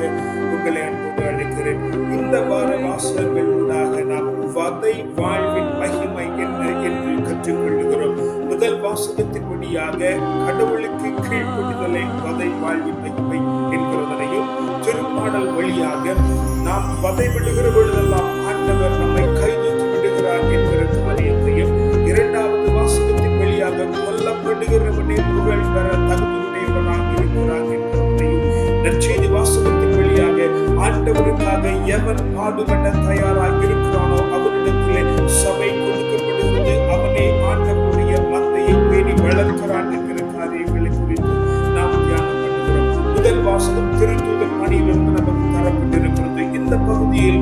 வாசிக்கும்படியாக உங்களை அன்போடு அழைக்கிறேன். இந்த வார வாசகங்கள் நாம் வதை வாழ்வின் மகிமை என்ன என்று கற்றுக்கொள்கிறோம். முதல் வாசகத்தின் வழியாக கடவுளுக்கு கீழ்ப்படுதலை வதை வாழ்வின் மகிமை என்கிறதனையும் திருப்பாடல் வழியாக நாம் வதை விடுகிற பொழுதெல்லாம் ஆண்டவர் பாடுபட தயாராக இருக்கிறானோ அவரிடத்திலே சபை கொடுக்கப்படுகிறது அவனே ஆண்டவருடைய மந்தையை பேணி வளர்க்கிறான் என்கிற காரியங்களை குறித்து நாம் தியானம் பண்ணுகிறோம். முதல் வாசகம் திருத்தூதர் பணியிலிருந்து நமக்கு தரப்பட்டிருக்கிறது. இந்த பகுதியில்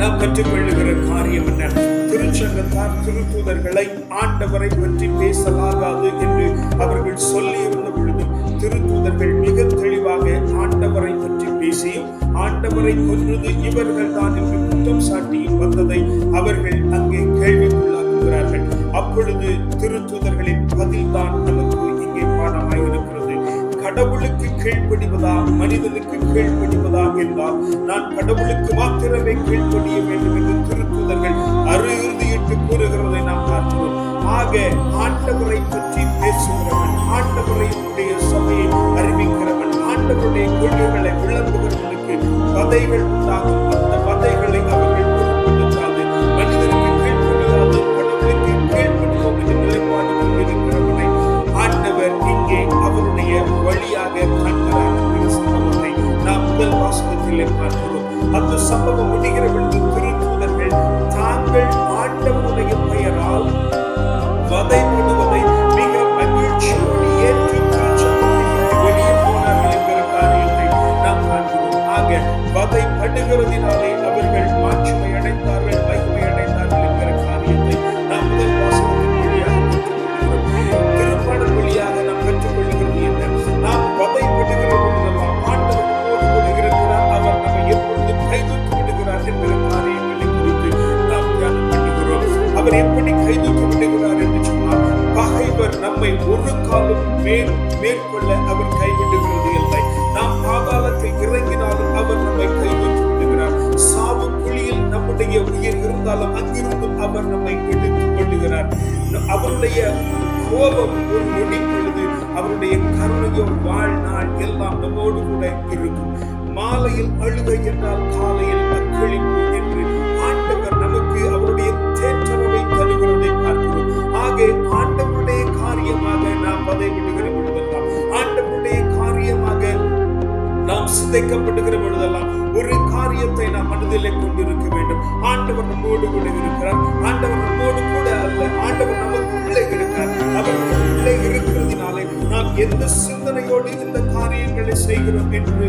நாம் கற்றுக்கொள்ளுகிற காரியம் என்ன? திருச்சங்கத்தார் திருத்தூதர்களை ஆண்டவரை பற்றி பேசலாகாது என்று அவர்கள் சொல்லி இருந்த பொழுது திருத்தூதர்கள் மிக தெளிவாக ஆண்டவரை பற்றி பேசியும் ஆண்டவரை கொன்றது இவர்கள் தான் என்று குற்றம் சாட்டியும் வந்ததை அவர்கள் அங்கே கேள்விக்குள்ளாக்குகிறார்கள். அப்பொழுது திருத்தூதர்களின் பதில்தான் நமக்கு இங்கே பாடமாய் இருக்கிறது கடவுளுக்கு கீழ்ப்படிவதா மனிதனுக்கு கீழ்ப்படிவதா என்றால் நான் கடவுளுக்கு மாத்திரமே கீழ்ப்படிய வேண்டும் என்று திருத்துதர்கள் அறுதியிட்டு கூறுகிறதை நாம் பார்க்கிறோம். ஆக ஆண்டவரை பற்றி பேசுகிறவன் ஆண்டவரையுடைய சபையை ஆண்டவருடைய கொள்கைகளை விளம்புகிறவனுக்கு பதைகள் உண்டாகும் அந்த பதைகளை அவர்கள் பொருட்படுத்தாது மனிதனுக்கு கீழ்ப்படியாது கடவுளுக்கு கீழ்ப்படிவோம் என்ற நிலைப்பாடு கொண்டிருக்கிறவனை ஆண்டவர் இங்கே அவருடைய வழியாக காண்கிறார். சம்பவத்தை நாம் முதல் வாசகத்திலே பார்க்கிறோம். அந்த சம்பவம் முடிகிற பொழுது திருத்தூதர்கள் தாங்கள் அவர் எப்படி கைதூக்கி விடுகிறார் என்று சொன்னார் பகைவர் நம்மை ஒரு காலம் மேல் மேற்கொள்ள அவர் கைவிடுகிறது இல்லை. நாம் பாதாளத்தில் இறங்கினாலும் அவர் நம்மை கைதூக்கி விடுகிறார். சாவு குழியில் நம்முடைய உயிர் இருந்தாலும் அங்கிருந்தும் அவர் நம்மை எடுத்துக் கொள்ளுகிறார். அவருடைய கோபம் ஒரு நொடி பொழுது அவருடைய கருணையோ வாழ்நாள் எல்லாம் நம்மோடு கூட இருக்கும். மாலையில் அழுகை என்றால் காலையில் அக்களிப்பு என்று ஆண்டவர் நமக்கு அவருடைய பார்க்கிறோம் ஆண்டவருடைய காரியமாக நாம் பதை பொழுதெல்லாம் ஆண்டவருடைய காரியமாக நாம் சிதைக்கப்படுகிற பொழுதெல்லாம் ஒரு காரியத்தை நாம் மனதிலே கொண்டிருக்க வேண்டும். ஆண்டவர் நம்மோடு கூட இருக்கிறார். ஆண்டவர் நம்மோடு கூட அல்ல. ஆண்டவர் நமக்கு உள்ளே இருக்கிறார். அவர் உள்ளே இருக்கிறதுனாலே நாம் எந்த சிந்தனையோடு இந்த காரியங்களை செய்கிறோம் என்று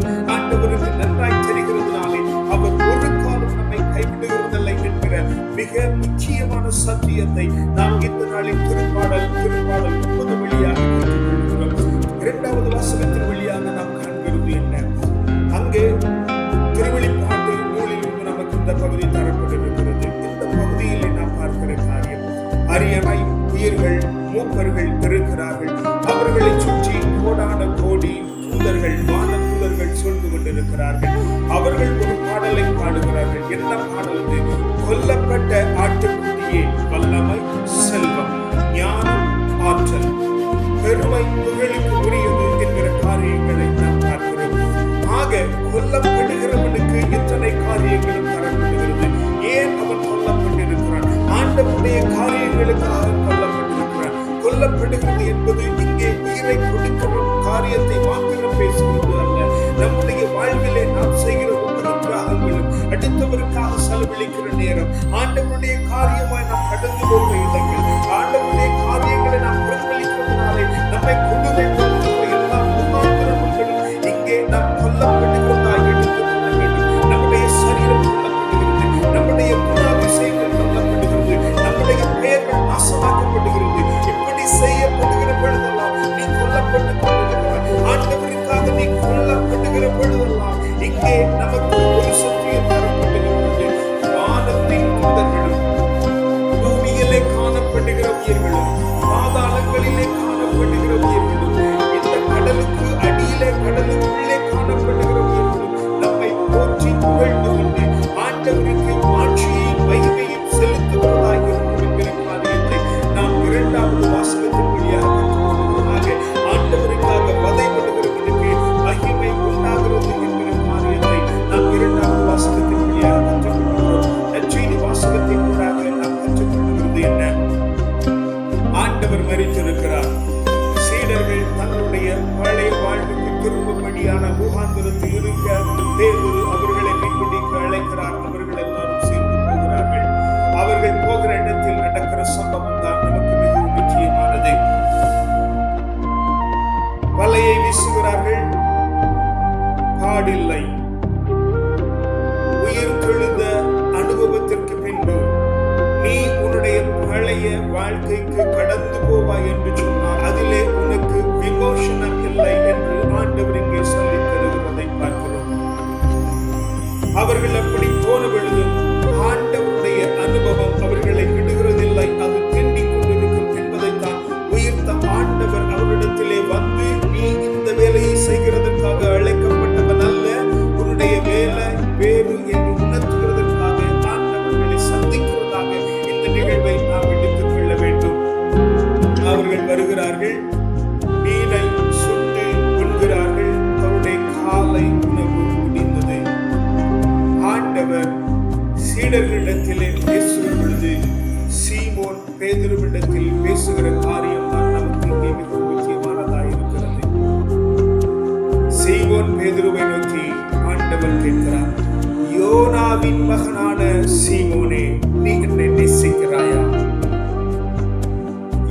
பேசுகிறார்கள் அவர்கள் ஒரு பாடலை பாடுகிறார்கள். என்ன பாடல் இது? கொல்லப்பட்ட ஆட்டுக்குட்டியே வல்லமை செல்வம் ஞானம் ஆற்றல். பெருமை புகழுக்கு உரியது என்கிற காரியங்களை நாம் பார்க்கிறோம். ஆக கொல்லப்படுகிறவனுக்கு இத்தனை காரியங்களும் தரப்படுகிறது? ஏன் அவன் கொல்லப்பட்டிருக்கிறான்? ஆண்டவனுடைய காரியங்களுக்காக கொல்லப்பட்டிருக்கிறான் கொல்லப்படுகிறது என்பது இங்கே உயிரை கொடுக்கும் காரியத்தை மாத்திரம் பேசுகிறது அல்ல. நம்முடைய செலவழிக்கிற நேரம் காரியமாய் நாம் கடந்து போகிற இடங்கள். ஆண்டவனுடைய காரியங்களை நாம் புறக்கணிக்க பாடில்லை. உயிர் தெழுந்த அனுபவத்திற்கு பின்பு நீ உன்னுடைய பழைய வாழ்க்கைக்கு கடந்து போவாய் என்று சொன்னார். அதிலே உனக்கு விமோசனம் இல்லை என்று ஆண்டவர் இங்கே சொல்லி தருகிறதை பார்க்கிறோம். அவர்கள் அப்படி போன பொழுது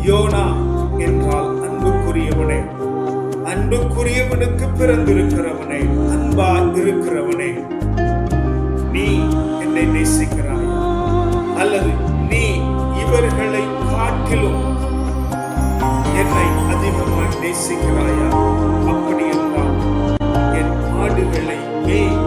யோனா என்றால் அன்புக்குரியவனே. அன்புக்குரியவனுக்கு பிறந்திருக்கிறவனே அன்பா இருக்கிறவனே. நீ என்னை நேசிக்கிறாய். அல்லது நீ இவர்களை காட்டிலும் என்னை அதிகமாக நேசிக்கிறாயா? அப்படி என்றால் என் ஆடுகளை ஏன்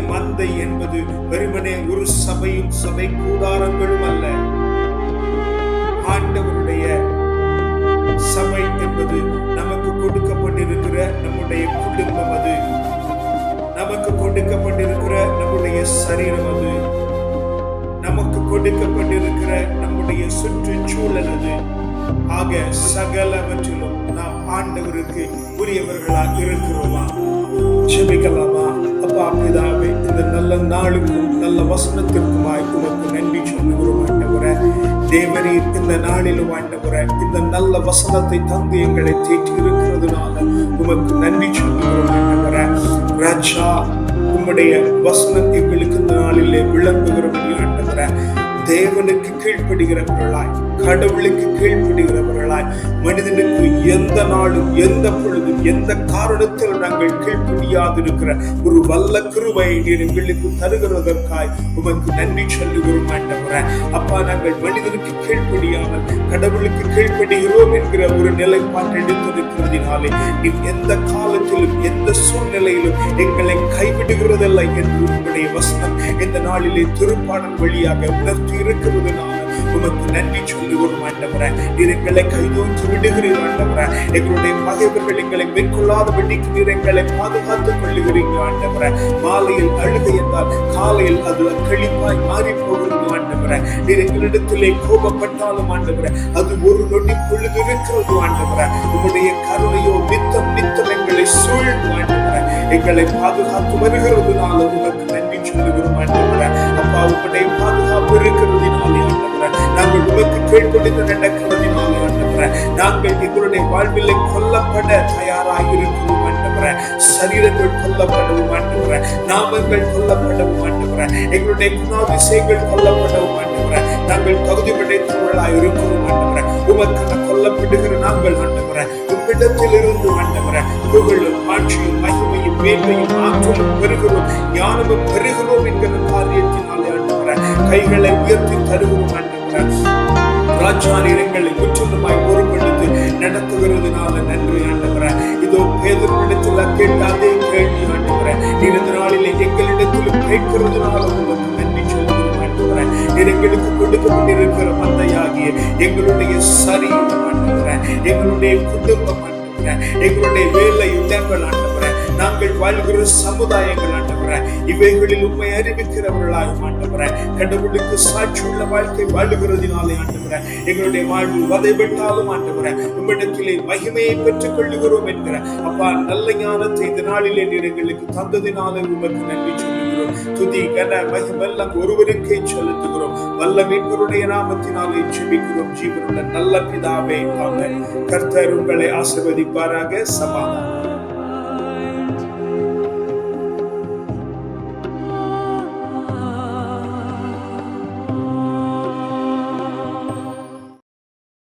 மந்தை என்பது வெறுமனே ஒரு சபையும் சபை கூடாரங்களும் அல்ல. ஆண்டவருடைய சபை என்பது நமக்கு கொடுக்கப்பட்டிருக்கிற நம்முடைய குடும்பம் அது. நமக்கு கொடுக்கப்பட்டிருக்கிற நம்முடைய சரீரம் அது. நமக்கு கொடுக்கப்பட்டிருக்கிற நம்முடைய சுற்றுச்சூழல் அது. ஆக சகலவற்றிலும் நாம் ஆண்டவருக்கு உரியவர்களாக இருக்கிறோமா? ஜெபிக்கலாமா? அப்பா பிதாவே இந்த நல்ல நாளுக்கும் நல்ல வசனத்திற்குமாய் உமக்கு நன்றி சொல்லுகிறோம் ஆண்டவரே. தேவரீர் இந்த நாளிலும் ஆண்டவரே இந்த நல்ல வசனத்தை தந்து எங்களை தேற்றி இருக்கிறதுனால உமக்கு நன்றி சொல்லுகிறோம் ஆண்டவரே. ராஜா உம்முடைய வசனம் எங்களுக்கு இந்த நாளிலே விளங்குகிறபடி ஆண்டவரே. தேவனுக்கு கீழ்ப்படுகிறவர்களாய். கடவுளுக்கு கீழ்ப்படுகிறவர்களாய் மனிதனுக்கு எந்த நாளும் எந்த பொழுதும் எந்த காரணத்தில் நாங்கள் கீழ்ப்படியாதிருக்கிற ஒரு வல்ல கிருபை நீர் எங்களுக்கு தருகிறதற்காய் உமக்கு நன்றி சொல்லுகிறோம் ஆண்டவரே. அப்பா நாங்கள் மனிதனுக்கு கீழ்ப்படியாமல் கடவுளுக்கு கீழ்ப்படுகிறோம் என்கிற ஒரு நிலைப்பாட்டை எடுத்திருக்கிறதினாலே நீ எந்த காலத்திலும் எந்த சூழ்நிலையிலும் எங்களை கைவிடுகிறதல்ல என்று உங்களுடைய வசனம் இந்த நாளிலே திருப்பாடல் வழியாக உணர்த்தி இருக்கிறதுனால உமக்கு நன்றி சொல்லுகிறோம் ஆண்டவரே. நீர் எங்களை கைதூக்கி விடுகிறீர் ஆண்டவரே. எங்களுடைய பகைவர்கள் எங்களை மேற்கொள்ளாதபடிக்கு நீர் எங்களை பாதுகாத்துக் கொள்ளுகிறீங்க ஆண்டவரே. மாலையில் அழுகை என்றால் காலையில் அது கழிப்பாய் மாறி போகிறது ஆண்டவரே. நீர் எங்களிடத்திலே கோபப்பட்டாலும் ஆண்டவரே அது ஒரு நொடி பொழுது இருக்கிறது ஆண்டவரே. உங்களுடைய கருணையோ நித்தம் நித்தம் எங்களை சூழ்ந்து ஆண்டவரே. எங்களை பாதுகாத்து வருகிறதுனால உமக்கு நன்றி சொல்லுகிறோம் ஆண்டவரே. அப்பா உங்களுடைய பாதுகாப்பு இருக்கிறதுனாலே ஆண்டவரே. நாங்கள் உமக்கு கீழ்ப்படிந்து நடக்கிறதுனாலே ஆண்டவரே நாங்கள் எங்களுடைய வாழ்விலை கொல்லப்பட தயாராக இருக்கிறோம் ஆண்டவரே. சரீரங்கள் கொல்லப்படவும் ஆண்டவரே. நாமங்கள் கொல்லப்படவும் ஆண்டவரே. எங்களுடைய குணாதிசயங்கள் கொல்லப்படவும் ஆண்டவரே. நாங்கள் தகுதி படைத்தவர்களாக இருக்கிறோம் ஆண்டவரே. உமக்காக கொல்லப்படுகிற நாங்கள் ஆண்டவரே. உம்மிடத்தில் இருந்து ஆண்டவரே. புகழும் ஆட்சியும் மகிமையும் மேன்மையும் ஆற்றலும் பெறுகிறோம் ஞானமும் பெறுகிறோம் என்கிற காரியத்தினாலே ஆண்டவரே. கைகளை உயர்த்தி தருகிறோம் ஆண்டவரே. ராஜானிரங்களை முற்றிலுமாய் பொறுப்பெடுத்து நடத்துகிறதுனால நன்றி ஆண்டுகிறேன் இதோ பேதர்களிடத்தில் கேட்ட அதே கேள்வி ஆண்டுகிறேன் இரண்டு இந்த நாளிலே எங்களிடத்திலும் கேட்கிறதுனால உங்களுக்கு நன்றி சொல்லுகிறோம் ஆண்டுகிறேன் நீர் எங்களுக்கு கொடுக்கப்பட்டிருக்கிற மந்தையாகிய எங்களுடைய சரீரம் ஆண்டுகிறேன் எங்களுடைய குடும்பம் ஆண்டுகிறேன் எங்களுடைய வேலை இடங்கள் ஆண்டுகிறேன் நாங்கள் வாழ்கிற சமுதாயங்கள் ஆண்டவர இவைகளில் உண்மை அறிவிக்கிறவர்களாக ஆண்டவர கடவுளுக்கு சாட்சி உள்ள வாழ்க்கை வாழுகிறதினாலே ஆண்டவர எங்களுடைய வாழ்வு வதைபட்டாலும் ஆண்டவர உம்மிடத்திலே மகிமையை பெற்றுக் கொள்ளுகிறோம் என்கிற அப்பா நல்ல ஞானத்தை இந்த நாளிலே நீர் எங்களுக்கு தந்ததினாலே உமக்கு நன்றி சொல்லுகிறோம். துதி கன மகிமெல்லாம் ஒருவருக்கே செலுத்துகிறோம். வல்ல மீட்பருடைய நாமத்தினாலே ஜெபிக்கிறோம். ஜீவனுள்ள நல்ல பிதாவே ஆமென். கர்த்தர் உங்களை ஆசிர்வதிப்பாராக. சமாதானம்.